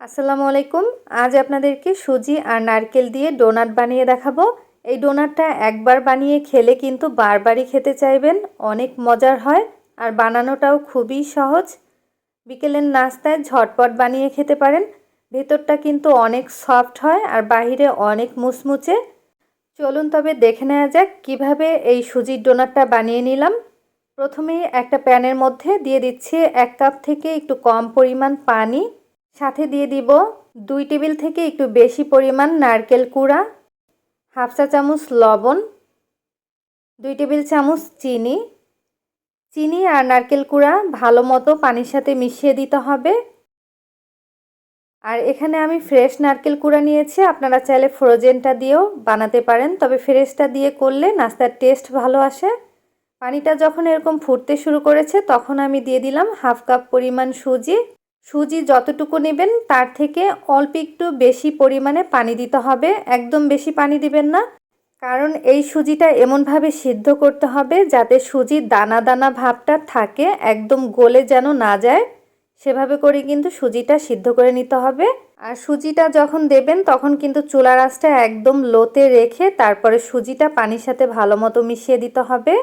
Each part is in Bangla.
আসসালামু আলাইকুম। আজ আপনাদেরকে সুজি আর নারকেল দিয়ে ডোনাট বানিয়ে দেখাবো। এই ডোনাটটা একবার বানিয়ে খেলে কিন্তু বারবারই খেতে চাইবেন, অনেক মজার হয় আর বানানোটাও খুবই সহজ। বিকেলের নাস্তায় ঝটপট বানিয়ে খেতে পারেন। ভেতরটা কিন্তু অনেক সফট হয় আর বাহিরে অনেক মুচমুচে। চলুন তবে দেখে নেওয়া যাক কীভাবে এই সুজির ডোনাটটা বানিয়ে নিলাম। প্রথমেই একটা প্যানের মধ্যে দিয়ে দিচ্ছি এক কাপ থেকে একটু কম পরিমাণ পানি। সাথে দিয়ে দিব দুই টেবিল থেকে একটু বেশি পরিমাণ নারকেল কুড়া, হাফ চা চামচ লবণ, দুই টেবিল চামচ চিনি। চিনি আর নারকেল কুড়া ভালো মতো পানির সাথে মিশিয়ে দিতে হবে। আর এখানে আমি ফ্রেশ নারকেল কুড়া নিয়েছি, আপনারা চাইলে ফ্রোজেনটা দিয়েও বানাতে পারেন, তবে ফ্রেশটা দিয়ে করলে নাস্তার টেস্ট ভালো আসে। পানিটা যখন এরকম ফুটতে শুরু করেছে, তখন আমি দিয়ে দিলাম হাফ কাপ পরিমাণ সুজি সুজি যতটুকু নেবেন, তার থেকে অল্প একটু বেশি পরিমাণে পানি দিতে হবে। একদম বেশি পানি দিবেন না, কারণ এই সুজিটা এমনভাবে সিদ্ধ করতে হবে যাতে সুজির দানা দানা ভাবটা থাকে, একদম গলে যেন না যায়। সেভাবে করে কিন্তু সুজিটা সিদ্ধ করে নিতে হবে। আর সুজিটা যখন দেবেন, তখন কিন্তু চুলা রাসটা একদম লোতে রেখে তারপরে সুজিটা পানির সাথে ভালো মতো মিশিয়ে দিতে হবে।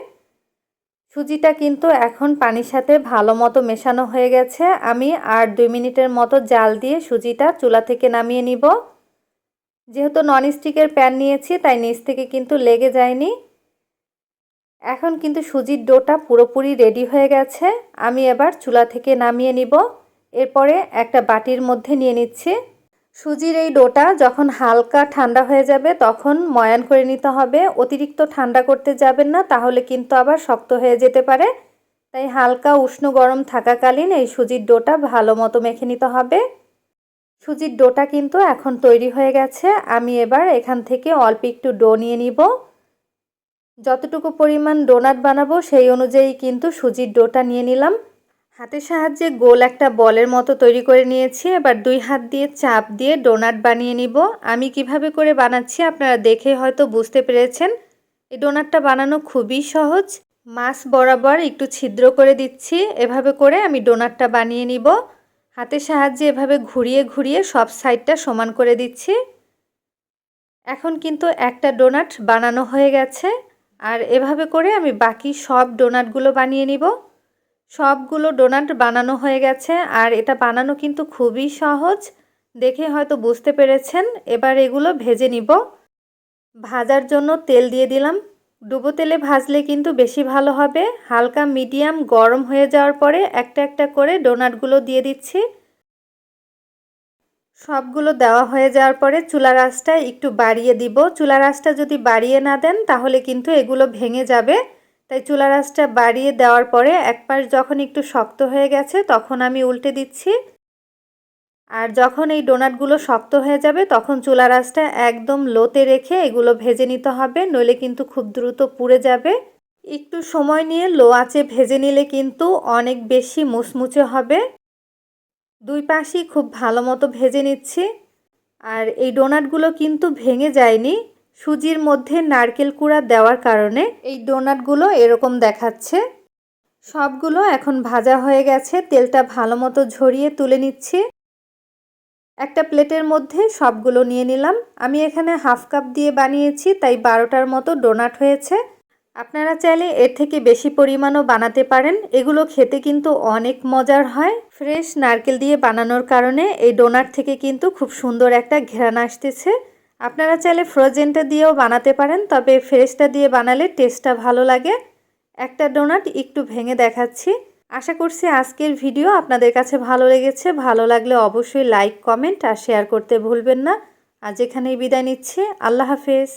সুজিটা কিন্তু এখন পানির সাথে ভালো মতো মেশানো হয়ে গেছে। আমি আর দুই মিনিটের মতো জাল দিয়ে সুজিটা চুলা থেকে নামিয়ে নিব। যেহেতু ননস্টিকের প্যান নিয়েছি, তাই নিচ থেকে কিন্তু লেগে যায়নি। এখন কিন্তু সুজির ডোটা পুরোপুরি রেডি হয়ে গেছে। আমি এবার চুলা থেকে নামিয়ে নিব। এরপরে একটা বাটির মধ্যে নিয়ে নিচ্ছি। সুজির এই ডোটা যখন হালকা ঠান্ডা হয়ে যাবে, তখন ময়ান করে নিতে হবে। অতিরিক্ত ঠান্ডা করতে যাবেন না, তাহলে কিন্তু আবার শক্ত হয়ে যেতে পারে। তাই হালকা উষ্ণ গরম থাকাকালীন এই সুজির ডোটা ভালো মতো মেখে নিতে হবে। সুজির ডোটা কিন্তু এখন তৈরি হয়ে গেছে। আমি এবার এখান থেকে অল্প একটু ডো নিয়ে নিব। যতটুকু পরিমাণ ডোনাট বানাবো সেই অনুযায়ী কিন্তু সুজির ডোটা নিয়ে নিলাম। হাতের সাহায্যে গোল একটা বলের মতো তৈরি করে নিয়েছি। এবার দুই হাত দিয়ে চাপ দিয়ে ডোনাট বানিয়ে নিব। আমি কীভাবে করে বানাচ্ছি আপনারা দেখে হয়তো বুঝতে পেরেছেন। এই ডোনাটটা বানানো খুবই সহজ। মাছ বরাবর একটু ছিদ্র করে দিচ্ছি। এভাবে করে আমি ডোনাটটা বানিয়ে নিব। হাতের সাহায্যে এভাবে ঘুরিয়ে ঘুরিয়ে সব সাইডটা সমান করে দিচ্ছি। এখন কিন্তু একটা ডোনাট বানানো হয়ে গেছে। আর এভাবে করে আমি বাকি সব ডোনাটগুলো বানিয়ে নিব। সবগুলো ডোনাট বানানো হয়ে গেছে, আর এটা বানানো কিন্তু খুবই সহজ। দেখে হয়তো বুঝতে পেরেছেন। এবার এগুলো ভেজে নিব। ভাজার জন্য তেল দিয়ে দিলাম। ডুবো তেলে ভাজলে কিন্তু বেশি ভালো হবে। হালকা মিডিয়াম গরম হয়ে যাওয়ার পরে একটা একটা করে ডোনাটগুলো দিয়ে দিচ্ছি। সবগুলো দেওয়া হয়ে যাওয়ার পরে চুলা রাসটা একটু বাড়িয়ে দিব। চুলা রাসটা যদি বাড়িয়ে না দেন, তাহলে কিন্তু এগুলো ভেঙে যাবে। তাই চুলা রাসটা বাড়িয়ে দেওয়ার পরে এক পাশ যখন একটু শক্ত হয়ে গেছে, তখন আমি উল্টে দিচ্ছি। আর যখন এই ডোনাটগুলো শক্ত হয়ে যাবে, তখন চুলা রাসটা একদম লোতে রেখে এগুলো ভেজে নিতে হবে, নইলে কিন্তু খুব দ্রুত পুড়ে যাবে। একটু সময় নিয়ে লো আঁচে ভেজে নিলে কিন্তু অনেক বেশি মুচমুচে হবে। দুই পাশই খুব ভালো মতো ভেজে নিচ্ছি। আর এই ডোনাটগুলো কিন্তু ভেঙে যায়নি। সুজির মধ্যে নারকেল কুড়া দেওয়ার কারণে এই ডোনাটগুলো এরকম দেখাচ্ছে। সবগুলো এখন ভাজা হয়ে গেছে, তেলটা ভালো মতো ঝরিয়ে তুলে নিচ্ছি। একটা প্লেটের মধ্যে সবগুলো নিয়ে নিলাম। আমি এখানে হাফ কাপ দিয়ে বানিয়েছি, তাই বারোটার মতো ডোনাট হয়েছে। আপনারা চাইলে এর থেকে বেশি পরিমাণও বানাতে পারেন। এগুলো খেতে কিন্তু অনেক মজার হয়। ফ্রেশ নারকেল দিয়ে বানানোর কারণে এই ডোনাট থেকে কিন্তু খুব সুন্দর একটা ঘেরান আসতেছে। আপনারা চাইলে ফ্রোজেনটা দিয়েও বানাতে পারেন, তবে ফ্রেশটা দিয়ে বানালে টেস্টটা ভালো লাগে। একটা ডোনাট একটু ভেঙে দেখাচ্ছি। আশা করছি আজকের ভিডিও আপনাদের কাছে ভালো লেগেছে। ভালো লাগলে অবশ্যই লাইক, কমেন্ট আর শেয়ার করতে ভুলবেন না। আজ এখানেই বিদায় নিচ্ছি। আল্লাহ হাফেজ।